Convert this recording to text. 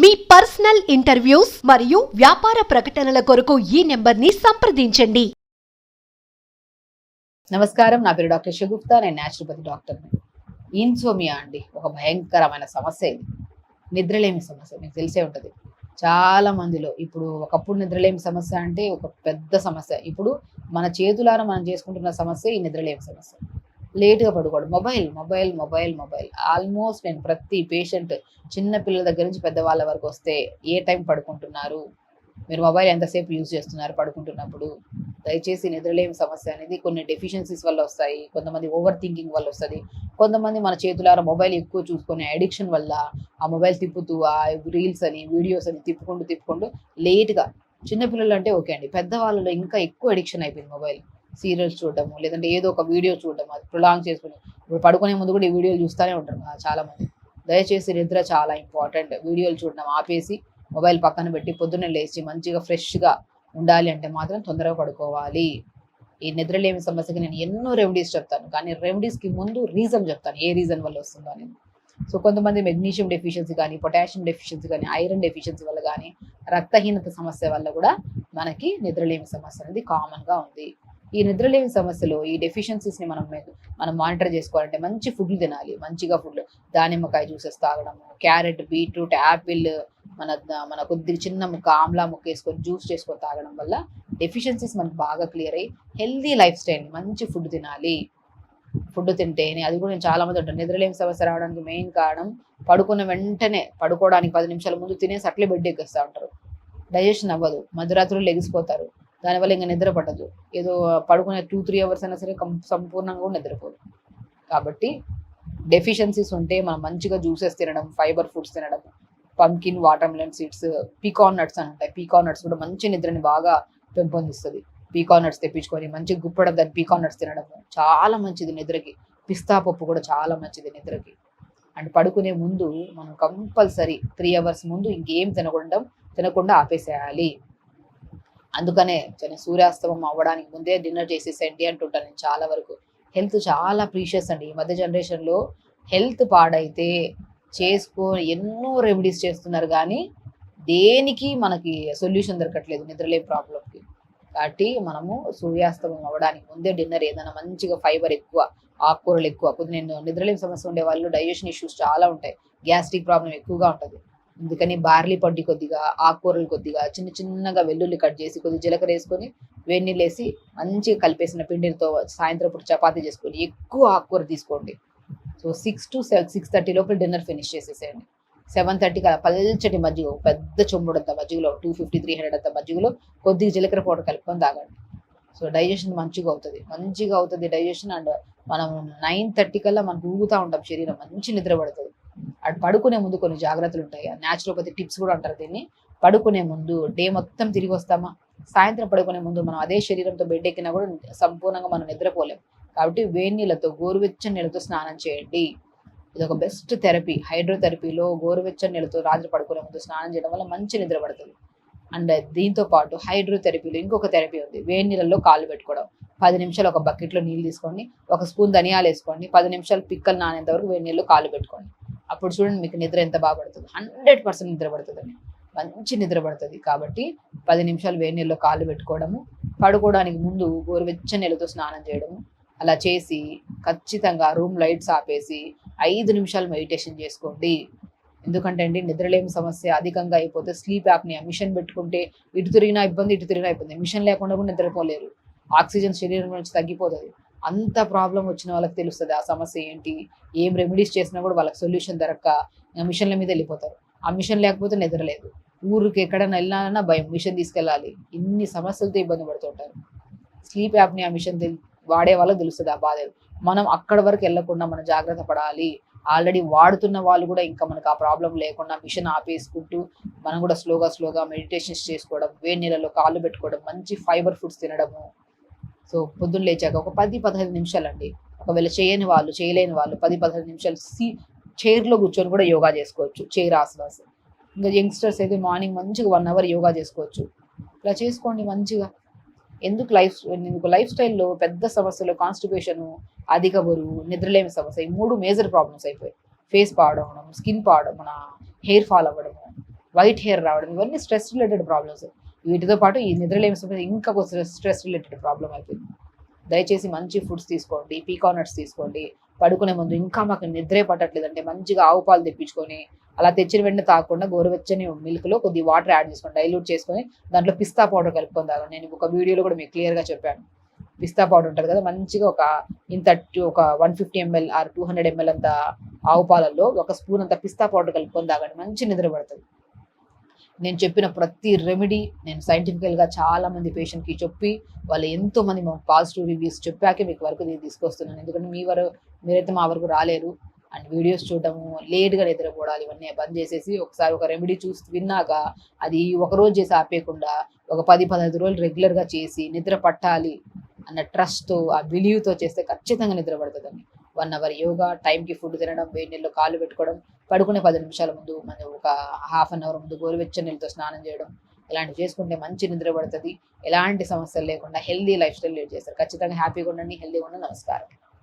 మీ personal interviews మరియు వ్యాపార ప్రకటనల కొరకు ఈ నెంబర్ని సంప్రదించండి. నమస్కారం నా పేరు డాక్టర్ షగుప్తా నేను న్యాచురోపతి డాక్టర్ని ఇన్సోమియా అండి ఒక భయంకరమైన సమస్య ఇది. నిద్రలేమి సమస్య మీకు తెలిసే ఉంటుంది. చాలా మందిలో ఇప్పుడు ఒకప్పుడు నిద్రలేమి సమస్య అంటే ఒక పెద్ద సమస్య. ఇప్పుడు మన చేతులారా మనం చేసుకుంటున్న సమస్య ఈ నిద్రలేమి సమస్య. లేట్గా పడుకోవడం. Mobile mobile mobile mobile. Almost నేను ప్రతి పేషెంట్ చిన్న పిల్లల దగ్గర నుంచి పెద్దవాళ్ళ వరకు వస్తే ఏ టైం పడుకుంటున్నారు? మీరు మొబైల్ ఎంతసేపు యూజ్ చేస్తున్నారు పడుకుంటున్నప్పుడు? దయచేసి నిద్రలేమి సమస్య అనేది కొన్ని డెఫిషియన్సీస్ వల్ల వస్తాయి. కొంతమంది ఓవర్ థింకింగ్ వల్ల వస్తుంది. కొంతమంది మన చేతులారా మొబైల్ ఎక్కువ చూసుకునే అడిక్షన్ వల్ల ఆ మొబైల్ తిప్పుతూ ఆ రీల్స్ అని వీడియోస్ అని తిప్పుకుంటూ తిప్పుకుంటూ లేట్గా చిన్నపిల్లలు అంటే ఓకే అండి. పెద్దవాళ్ళలో ఇంకా ఎక్కువ అడిక్షన్ అయిపోయింది మొబైల్. సీరియల్స్ చూడడము లేదంటే ఏదో ఒక వీడియో చూడడం అది ప్రొలాంగ్ చేసుకుని ఇప్పుడు పడుకునే ముందు కూడా ఈ వీడియోలు చూస్తూనే ఉంటారు కదా చాలా మంది దయచేసి నిద్ర చాలా ఇంపార్టెంట్ వీడియోలు చూడడం ఆపేసి మొబైల్ పక్కన పెట్టి పొద్దున్నే లేచి మంచిగా ఫ్రెష్గా ఉండాలి అంటే మాత్రం తొందరగా పడుకోవాలి. ఈ నిద్రలేమి సమస్యకి నేను ఎన్నో రెమెడీస్ చెప్తాను కానీ రెమెడీస్కి ముందు రీజన్ చెప్తాను ఏ రీజన్ వల్ల వస్తుందో అనేది. సో కొంతమంది మెగ్నీషియం డెఫిషియన్సీ కానీ పొటాషియం డెఫిషియన్సీ కానీ ఐరన్ డెఫిషియన్సీ వల్ల కానీ రక్తహీనత సమస్య వల్ల కూడా మనకి నిద్రలేమి సమస్య అనేది కామన్గా ఉంది. ఈ నిద్రలేమి సమస్యలో ఈ డెఫిషియన్సీస్ని మనం మనం మానిటర్ చేసుకోవాలంటే మంచి ఫుడ్లు తినాలి. మంచిగా ఫుడ్ దానిమ్మకాయ జ్యూసెస్ తాగడం క్యారెట్ బీట్రూట్ యాపిల్ మన మన కొద్దిగా చిన్న ముక్క ఆమ్లా ముక్క వేసుకొని జ్యూస్ చేసుకొని తాగడం వల్ల డెఫిషియన్సీస్ మనకు బాగా క్లియర్ అయ్యి హెల్దీ లైఫ్ స్టైల్ మంచి ఫుడ్ తినాలి. ఫుడ్ తింటేనే అది కూడా నేను చాలా మంది ఉంటాను నిద్రలేని సమస్య రావడానికి మెయిన్ కారణం పడుకున్న వెంటనే పడుకోవడానికి పది నిమిషాల ముందు తినేసి అట్లే బెడ్ ఎక్కిస్తూ ఉంటారు. డైజెషన్ అవ్వదు. మధ్యరాత్రులు లెగిసిపోతారు. దానివల్ల ఇంకా నిద్ర పట్టదు. ఏదో పడుకునే టూ త్రీ అవర్స్ అయినా సరే సంపూర్ణంగా కూడా నిద్రపోదు. కాబట్టి డెఫిషియన్సీస్ ఉంటే మనం మంచిగా జ్యూసెస్ తినడం ఫైబర్ ఫుడ్స్ తినడం pumpkin watermelon seeds pecan nuts అని ఉంటాయి. పీకాన్ నట్స్ కూడా మంచి నిద్రని బాగా పెంపొందిస్తుంది. పీకాన్ నట్స్ తెప్పించుకొని మంచిగా గుప్పడం దాన్ని పీకాన్ నట్స్ తినడం చాలా మంచిది నిద్రకి. పిస్తా పప్పు కూడా చాలా మంచిది నిద్రకి. అండ్ పడుకునే ముందు మనం కంపల్సరీ త్రీ అవర్స్ ముందు ఇంకేం తినకుండా తినకుండా ఆపేసేయాలి. అందుకనే సూర్యాస్తమం అవ్వడానికి ముందే డిన్నర్ చేసేసేయండి అంటుంటాను నేను చాలా వరకు హెల్త్ చాలా ప్రీషియస్ అండి. ఈ మధ్య జనరేషన్లో హెల్త్ పాడైతే చేసుకో ఎన్నో రెమెడీస్ చేస్తున్నారు కానీ దేనికి మనకి సొల్యూషన్ దొరకట్లేదు నిద్రలే ప్రాబ్లంకి కాబట్టి మనము సూర్యాస్తమం అవ్వడానికి ముందే డిన్నర్ ఏదైనా మంచిగా ఫైబర్ ఎక్కువ ఆకుకూరలు ఎక్కువ కొద్ది నేను నిద్రలేని సమస్య ఉండే వాళ్ళు డైజెషన్ ఇష్యూస్ చాలా ఉంటాయి. గ్యాస్ట్రిక్ ప్రాబ్లం ఎక్కువగా ఉంటుంది. అందుకని బార్లీ పడ్డి కొద్దిగా ఆకుకూరలు కొద్దిగా చిన్న చిన్నగా వెల్లుల్లి కట్ చేసి కొద్దిగా జీలకర్ర వేసుకొని వేడి నీళ్ళు వేసి మంచిగా కలిపేసిన పిండితో సాయంత్రం పూట చపాతీ చేసుకొని ఎక్కువ ఆకుకూర తీసుకోండి. So six to seven six thirty లోపల డిన్నర్ ఫినిష్ చేసేసేయండి. సెవెన్ థర్టీకి అలా పల్చటి మజ్జిగ పెద్ద పెద్ద అంత మజ్జిగలో టూ ఫిఫ్టీ త్రీ హండ్రెడ్ అంత మజ్జిగలో కొద్దిగా జీలకర్ర పౌడర్ కలుపుకొని తాగండి. సో డైజెషన్ మంచిగా అవుతుంది. మంచిగా అవుతుంది డైజెషన్ అండ్ మనం నైన్ థర్టీ కల్లా మనకు ఊగుతూ ఉంటాం శరీరం మంచి నిద్ర పడుతుంది. అటు పడుకునే ముందు కొన్ని జాగ్రత్తలు ఉంటాయి. న్యాచురోపతి టిప్స్ కూడా అంటారు దీన్ని. పడుకునే ముందు డే మొత్తం తిరిగి వస్తామా? సాయంత్రం పడుకునే ముందు మనం అదే శరీరంతో బెడ్ ఎక్కినా కూడా సంపూర్ణంగా మనం నిద్రపోలేం. కాబట్టి వేడి నీళ్ళతో గోరువెచ్చని నీళ్ళతో స్నానం చేయండి. ఇది ఒక బెస్ట్ థెరపీ హైడ్రోథెరపీలో గోరువెచ్చని నీళ్ళతో రాత్రి పడుకునే ముందు స్నానం చేయడం వల్ల మంచి నిద్ర పడుతుంది. అండ్ దీంతో పాటు హైడ్రోథెరపీలో ఇంకొక థెరపీ ఉంది. వేడి నీళ్ళల్లో కాళ్ళు పెట్టుకోవడం. పది నిమిషాలు ఒక బకెట్లో నీళ్ళు తీసుకోండి. ఒక స్పూన్ ధనియాలు వేసుకోండి. పది నిమిషాలు పిక్కలు నానేంత వరకు వేడి నీళ్ళు కాళ్ళు పెట్టుకోండి. అప్పుడు చూడండి మీకు నిద్ర ఎంత బాగా పడుతుంది. హండ్రెడ్ పర్సెంట్ నిద్ర పడుతుంది. మంచి నిద్ర పడుతుంది కాబట్టి పది నిమిషాలు వేడి నీళ్ళలో కాళ్ళు పెట్టుకోవడము పడుకోవడానికి ముందు గోరువెచ్చని నీళ్ళతో స్నానం చేయడము అలా చేసి ఖచ్చితంగా రూమ్ లైట్స్ ఆపేసి ఐదు నిమిషాలు మెడిటేషన్ చేసుకోండి. ఎందుకంటే అండి నిద్రలేమి సమస్య అధికంగా అయిపోతే స్లీప్ యాప్ని మిషన్ పెట్టుకుంటే ఇటు తిరిగినా ఇబ్బంది ఇటు తిరిగినా ఇబ్బంది. మిషన్ లేకుండా కూడా నిద్రపోలేరు. ఆక్సిజన్ శరీరం నుంచి తగ్గిపోతుంది. అంత ప్రాబ్లం వచ్చిన వాళ్ళకి తెలుస్తుంది ఆ సమస్య ఏంటి ఏం రెమెడీస్ చేసినా కూడా వాళ్ళకి సొల్యూషన్ దొరక్క మిషన్ల మీద వెళ్ళిపోతారు. ఆ మిషన్ లేకపోతే నిద్రలేదు. ఊరికి ఎక్కడైనా వెళ్ళాలన్నా భయం మిషన్ తీసుకెళ్ళాలి. ఇన్ని సమస్యలతో ఇబ్బంది పడుతుంటారు. స్లీప్ యాప్ని ఆ మిషన్ వాడే వాళ్ళకి తెలుస్తుంది ఆ బాధ. మనం అక్కడ వరకు వెళ్ళకుండా మనం జాగ్రత్త పడాలి. ఆల్రెడీ వాడుతున్న వాళ్ళు కూడా ఇంకా మనకు ఆ ప్రాబ్లం లేకుండా మిషన్ ఆపేసుకుంటూ మనం కూడా స్లోగా స్లోగా మెడిటేషన్స్ చేసుకోవడం వేడి నీళ్ళలో కాళ్ళు పెట్టుకోవడం మంచి ఫైబర్ ఫుడ్స్ తినడము సో పొద్దున్న లేచాక ఒక పది పదహైదు నిమిషాలు అండి ఒకవేళ చేయని వాళ్ళు చేయలేని వాళ్ళు పది పదహైదు నిమిషాలు సీ చైర్లో కూర్చొని కూడా యోగా చేసుకోవచ్చు. చైర్ ఆసనాస్. ఇంకా యంగ్స్టర్స్ అయితే మార్నింగ్ మంచిగా వన్ అవర్ యోగా చేసుకోవచ్చు. ఇలా చేసుకోండి మంచిగా. ఎందుకు లైఫ్ ఎందుకు లైఫ్ స్టైల్లో పెద్ద సమస్యలు కాన్స్టిపేషన్ అధిక బరువు నిద్రలేమి సమస్య ఈ మూడు మేజర్ ప్రాబ్లమ్స్ అయిపోయాయి ఫేస్ పాడవడం స్కిన్ పాడడం మన హెయిర్ ఫాల్ అవ్వడము వైట్ హెయిర్ రావడం ఇవన్నీ స్ట్రెస్ రిలేటెడ్ ప్రాబ్లమ్స్. వీటితో పాటు ఈ నిద్రలేమి సమస్య ఇంకా స్ట్రెస్ రిలేటెడ్ ప్రాబ్లం అయిపోయింది. దయచేసి మంచి ఫుడ్స్ తీసుకోండి పీకానట్స్ తీసుకోండి. పడుకునే ముందు ఇంకా మాకు నిద్రే పట్టట్లేదు అంటే మంచిగా ఆవు పాలు తెప్పించుకొని అలా తెచ్చిన వెంటనే తాగకుండా గోరువెచ్చని మిల్క్లో కొద్ది వాటర్ యాడ్ చేసుకొని డైల్యూట్ చేసుకొని దాంట్లో పిస్తా పౌడర్ కలుపుకొని తాగండి. నేను ఒక వీడియోలో కూడా మీకు క్లియర్గా చెప్పాను. పిస్తా పౌడర్ ఉంటుంది కదా మంచిగా ఒక ఇంత ఒక one fifty ML or two hundred ML అంత ఆవు పాలల్లో ఒక స్పూన్ అంత పిస్తా పౌడర్ కలుపుకొని తాగండి. మంచి నిద్ర పడుతుంది. నేను చెప్పిన ప్రతి రెమెడీ నేను సైంటిఫికల్గా చాలామంది చాలా మంది చెప్పి వాళ్ళు ఎంతోమంది మా మాకు పాజిటివ్ రివ్యూస్ చెప్పాకే మీకు వరకు నేను తీసుకొస్తున్నాను. ఎందుకంటే మీ వరకు మీరైతే మా వరకు రాలేరు. అండ్ వీడియోస్ చూడడము లేట్గా నిద్రపోవడాలు ఇవన్నీ బంద్ చేసేసి ఒకసారి ఒక రెమెడీ చూసి విన్నాక అది ఒక రోజు చేసి ఆపేయకుండా ఒక పది పదహైదు రోజులు రెగ్యులర్గా చేసి నిద్ర పట్టాలి అన్న ట్రస్ట్తో ఆ బిలీవ్తో చేస్తే ఖచ్చితంగా నిద్ర పడుతుందండి. వన్ అవర్ యోగా టైంకి ఫుడ్ తినడం వేడి నీళ్ళు కాళ్ళు పెట్టుకోవడం పడుకునే పది నిమిషాల ముందు మన ఒక హాఫ్ అన్ అవర్ ముందు గోరువెచ్చని నీళ్ళతో స్నానం చేయడం ఇలాంటివి చేసుకుంటే మంచి నిద్ర పడుతుంది. ఎలాంటి సమస్యలు లేకుండా హెల్దీ లైఫ్ స్టైల్ లీడ్ చేస్తారు. ఖచ్చితంగా హ్యాపీగా ఉండండి హెల్దీగా ఉండండి. నమస్కారం.